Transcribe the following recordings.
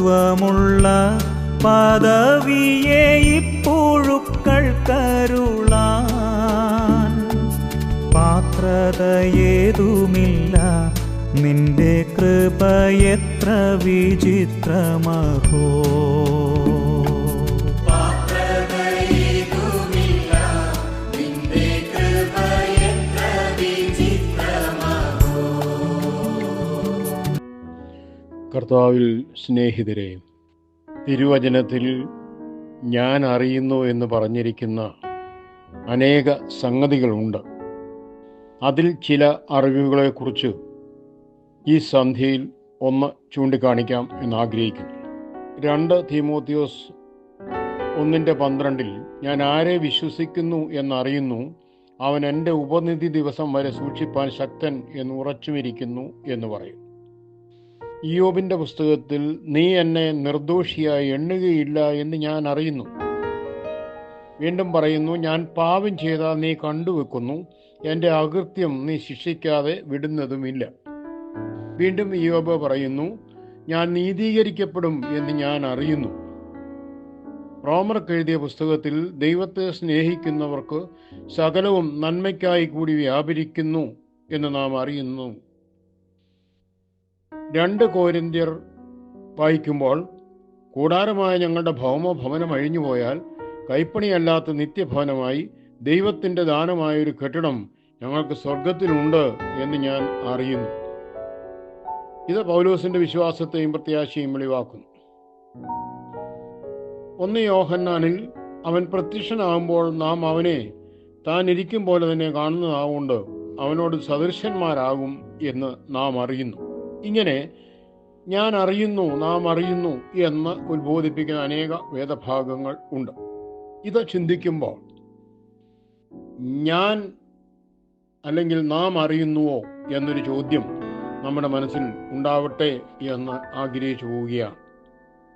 മഹത്വമുള്ള പദവിയെ ഇപ്പോഴുക്കൾ കരുളാൻ. പാത്രതയേതുമില്ല നിന്റെ കൃപ വിചിത്രമഹോ കർത്താവിൽ സ്നേഹിതരെ തിരുവചനത്തിൽ ഞാൻ അറിയുന്നു എന്ന് പറഞ്ഞിരിക്കുന്ന അനേക സംഗതികളുണ്ട്. അതിൽ ചില അറിവുകളെക്കുറിച്ച് ഈ സന്ധ്യയിൽ ഒന്ന് ചൂണ്ടിക്കാണിക്കാം എന്ന് ആഗ്രഹിക്കുന്നു രണ്ട് തീമോത്തിയോസ് ഒന്നിന്റെ പന്ത്രണ്ടിൽ ഞാൻ ആരെ വിശ്വസിക്കുന്നു എന്നറിയുന്നു? അവൻ എന്റെ ഉപനിധി ദിവസം വരെ സൂക്ഷിപ്പാൻ ശക്തൻ എന്ന് ഉറച്ചുമിരിക്കുന്നു എന്ന് പറയും. ഇയോബിന്റെ പുസ്തകത്തിൽ നീ എന്നെ നിർദോഷിയായി എണ്ണുകയില്ല എന്ന് ഞാൻ അറിയുന്നു. വീണ്ടും പറയുന്നു ഞാൻ പാപം ചെയ്താൽ നീ കണ്ടുവെക്കുന്നു. എന്റെ അകൃത്യം നീ ശിക്ഷിക്കാതെ വിടുന്നതുമില്ല. വീണ്ടും ഇയോബ് പറയുന്നു ഞാൻ നീതീകരിക്കപ്പെടും എന്ന് ഞാൻ അറിയുന്നു. റോമർക്ക് എഴുതിയ പുസ്തകത്തിൽ ദൈവത്തെ സ്നേഹിക്കുന്നവർക്ക് സകലവും നന്മയ്ക്കായി കൂടി വ്യാപരിക്കുന്നു എന്ന് നാം അറിയുന്നു. രണ്ട് കോരിന്ത്യർ വായിക്കുമ്പോൾ കൂടാരമായ ഞങ്ങളുടെ ഭൗമ ഭവനം അഴിഞ്ഞുപോയാൽ കൈപ്പണിയല്ലാത്ത നിത്യഭവനമായി ദൈവത്തിന്റെ ദാനമായ ഒരു കെട്ടിടം ഞങ്ങൾക്ക് സ്വർഗത്തിലുണ്ട് എന്ന് ഞാൻ അറിയുന്നു. ഇത് പൗലോസിന്റെ വിശ്വാസത്തെയും പ്രത്യാശയും വെളിവാക്കുന്നു. ഒന്ന് യോഹന്നാനിൽ അവൻ പ്രത്യക്ഷനാകുമ്പോൾ നാം അവനെ താൻ ഇരിക്കും പോലെ തന്നെ കാണുന്നതാവുകൊണ്ട് അവനോട് സദൃശന്മാരാകും എന്ന് നാം അറിയുന്നു. ഇങ്ങനെ ഞാൻ അറിയുന്നു നാം അറിയുന്നു എന്ന് ഉത്ബോധിപ്പിക്കുന്ന അനേക വേദഭാഗങ്ങൾ ഉണ്ട്. ഇത് ചിന്തിക്കുമ്പോൾ ഞാൻ അല്ലെങ്കിൽ നാം അറിയുന്നുവോ എന്നൊരു ചോദ്യം നമ്മുടെ മനസ്സിൽ ഉണ്ടാവട്ടെ എന്ന് ആഗ്രഹിച്ചു പോവുകയാണ്.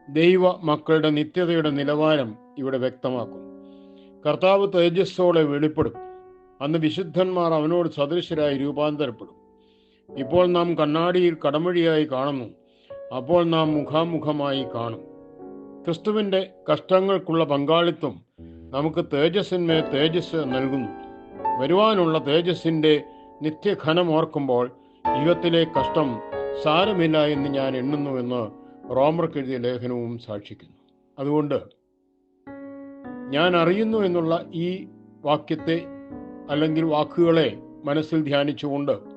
ദൈവ മക്കളുടെ നിത്യതയുടെ നിലവാരം ഇവിടെ വ്യക്തമാക്കും കർത്താവ് തേജസ്സോടെ വെളിപ്പെടും. അന്ന് വിശുദ്ധന്മാർ അവനോട് സദൃശരായി രൂപാന്തരപ്പെടും. ഇപ്പോൾ നാം കണ്ണാടിയിൽ കടമഴിയായി കാണുന്നു. അപ്പോൾ നാം മുഖാമുഖമായി കാണും. ക്രിസ്തുവിന്റെ കഷ്ടങ്ങൾക്കുള്ള പങ്കാളിത്തം നമുക്ക് തേജസ്സിന്മേൽ തേജസ് നൽകുന്നു. വരുവാനുള്ള തേജസ്സിന്റെ നിത്യഘനം ഓർക്കുമ്പോൾ ജീവിതത്തിലെ കഷ്ടം സാരമില്ല എന്ന് ഞാൻ എണ്ണുന്നുവെന്ന് റോമർക്ക് എഴുതിയ ലേഖനവും സാക്ഷിക്കുന്നു. അതുകൊണ്ട് ഞാൻ അറിയുന്നു എന്നുള്ള ഈ വാക്യത്തെ അല്ലെങ്കിൽ വാക്കുകളെ മനസ്സിൽ ധ്യാനിച്ചുകൊണ്ട്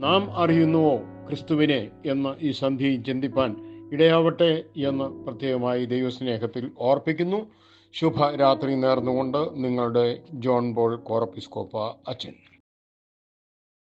നാം അറിയുന്നുവോ ക്രിസ്തുവിനെ എന്ന് ഈ സന്ധി ചിന്തിപ്പാൻ ഇടയാവട്ടെ എന്ന് പ്രത്യേകമായി ദൈവസ്നേഹത്തിൽ ഓർപ്പിക്കുന്നു. ശുഭരാത്രി നേർന്നുകൊണ്ട് നിങ്ങളുടെ ജോൺ ബോൾ കോറപ്പിസ്കോപ്പ അച്ഛൻ.